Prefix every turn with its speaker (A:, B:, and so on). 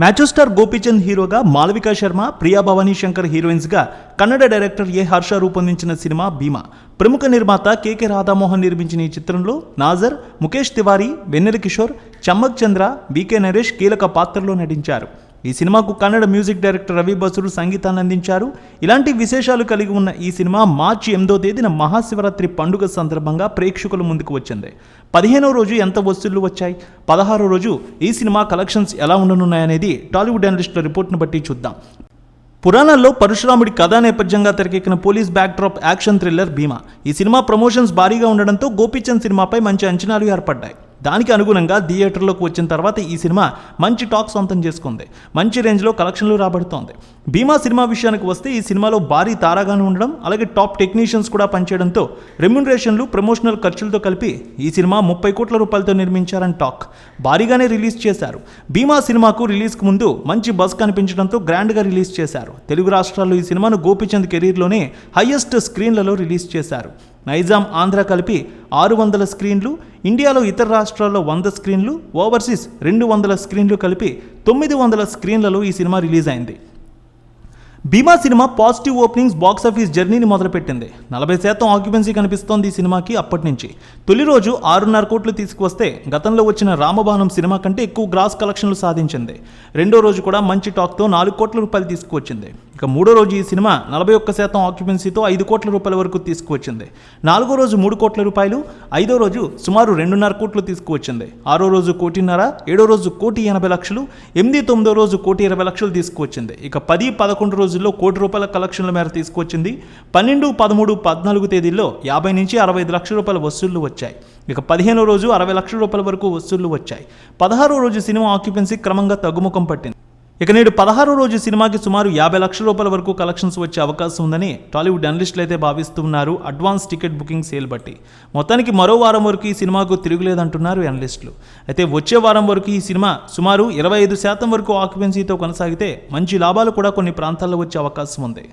A: మ్యాచో star Gopichand హీరోగా మాలవికా శర్మ ప్రియా భవానీ శంకర్ హీరోయిన్స్గా Kannada director A Harsha రూపొందించిన సినిమా భీమా. ప్రముఖ నిర్మాత కేకే రాధామోహన్ నిర్మించిన ఈ చిత్రంలో నాజర్ ముఖేష్ తివారీ వెన్నెల కిషోర్ చమ్మక్ చంద్ర బీకే నరేష్ కీలక పాత్రలో నటించారు. ఈ సినిమాకు కన్నడ మ్యూజిక్ డైరెక్టర్ రవి బసురు సంగీతాన్ని అందించారు. ఇలాంటి విశేషాలు కలిగి ఉన్న ఈ సినిమా మార్చి ఎనిమిదో తేదీన మహాశివరాత్రి పండుగ సందర్భంగా ప్రేక్షకుల ముందుకు వచ్చింది. పదిహేనో రోజు ఎంత వసూళ్ళు వచ్చాయి? పదహారో రోజు ఈ సినిమా కలెక్షన్స్ ఎలా ఉండనున్నాయనేది టాలీవుడ్ అనలిస్టుల రిపోర్ట్ను బట్టి చూద్దాం. పురాణాల్లో పరశురాముడి కథా నేపథ్యంగా తెరకెక్కిన police backdrop action thriller Bhimaa. ఈ సినిమా ప్రమోషన్స్ భారీగా ఉండడంతో గోపీచంద్ సినిమాపై మంచి అంచనాలు ఏర్పడ్డాయి. దానికి అనుగుణంగా థియేటర్లోకి వచ్చిన తర్వాత ఈ సినిమా మంచి టాక్ సొంతం చేసుకుంది. మంచి రేంజ్లో కలెక్షన్లు రాబడుతోంది. భీమా సినిమా విషయానికి వస్తే ఈ సినిమాలో భారీ తారాగాను ఉండడం అలాగే టాప్ టెక్నీషియన్స్ కూడా పనిచేయడంతో రెమ్యునరేషన్లు ప్రమోషనల్ ఖర్చులతో కలిపి ఈ సినిమా ముప్పై కోట్ల రూపాయలతో నిర్మించారని టాక్ భారీగానే రిలీజ్ చేశారు. భీమా సినిమాకు రిలీజ్కి ముందు మంచి బస్ కనిపించడంతో గ్రాండ్గా రిలీజ్ చేశారు. తెలుగు రాష్ట్రాల్లో ఈ సినిమాను గోపీచంద్ కెరీర్లోనే హయ్యెస్ట్ స్క్రీన్లలో రిలీజ్ చేశారు. నైజాం ఆంధ్ర కలిపి ఆరు వందల స్క్రీన్లు ఇండియాలో ఇతర రాష్ట్రాల్లో వంద స్క్రీన్లు ఓవర్సీస్ రెండు వందల స్క్రీన్లు కలిపి తొమ్మిది వందల స్క్రీన్లలో ఈ సినిమా రిలీజ్ అయింది. Bhimaa cinema positive openings box office జర్నీని మొదలుపెట్టింది. నలభై శాతం ఆక్యుపెన్సీ కనిపిస్తోంది ఈ సినిమాకి అప్పటి నుంచి. తొలి రోజు ఆరున్నర కోట్లు తీసుకువస్తే గతంలో వచ్చిన రామబాణం సినిమా కంటే ఎక్కువ గ్రాస్ కలెక్షన్లు సాధించింది. రెండో రోజు కూడా మంచి టాక్తో నాలుగు కోట్ల రూపాయలు తీసుకువచ్చింది. ఇక మూడో రోజు ఈ సినిమా నలభై ఒక్క శాతం ఆక్యుపెన్సీతో ఐదు కోట్ల రూపాయల వరకు తీసుకువచ్చింది. నాలుగో రోజు మూడు కోట్ల రూపాయలు ఐదో రోజు సుమారు రెండున్నర కోట్లు తీసుకువచ్చింది. ఆరో రోజు కోటిన్నర ఏడో రోజు కోటి ఎనభై లక్షలు ఎనిమిది తొమ్మిదో రోజు కోటి ఇరవై లక్షలు తీసుకువచ్చింది. ఇక పది పదకొండు రోజుల్లో కోటి రూపాయల కలెక్షన్ల మేర తీసుకువచ్చింది. పన్నెండు పదమూడు పద్నాలుగు తేదీల్లో యాభై నుంచి అరవై ఐదు లక్షల రూపాయల వసూళ్ళు వచ్చాయి. ఇక పదిహేనో రోజు అరవై లక్షల రూపాయల వరకు వసూళ్ళు వచ్చాయి. పదహారో రోజు సినిమా ఆక్యుపెన్సీ క్రమంగా తగ్గుముఖం పట్టింది. ఇక నేడు పదహారో రోజు సినిమాకి సుమారు యాభై లక్షల రూపాయల వరకు కలెక్షన్స్ వచ్చే అవకాశం ఉందని టాలీవుడ్ అనలిస్టులు అయితే భావిస్తున్నారు అడ్వాన్స్ టికెట్ బుకింగ్ సేల్ బట్టి. మొత్తానికి మరో వారం వరకు ఈ సినిమాకు తిరుగులేదంటున్నారు అనలిస్టులు. అయితే వచ్చే వారం వరకు ఈ సినిమా సుమారు ఇరవై ఐదు శాతం వరకు ఆక్యుపెన్సీతో కొనసాగితే మంచి లాభాలు కూడా కొన్ని ప్రాంతాల్లో వచ్చే అవకాశం ఉంది.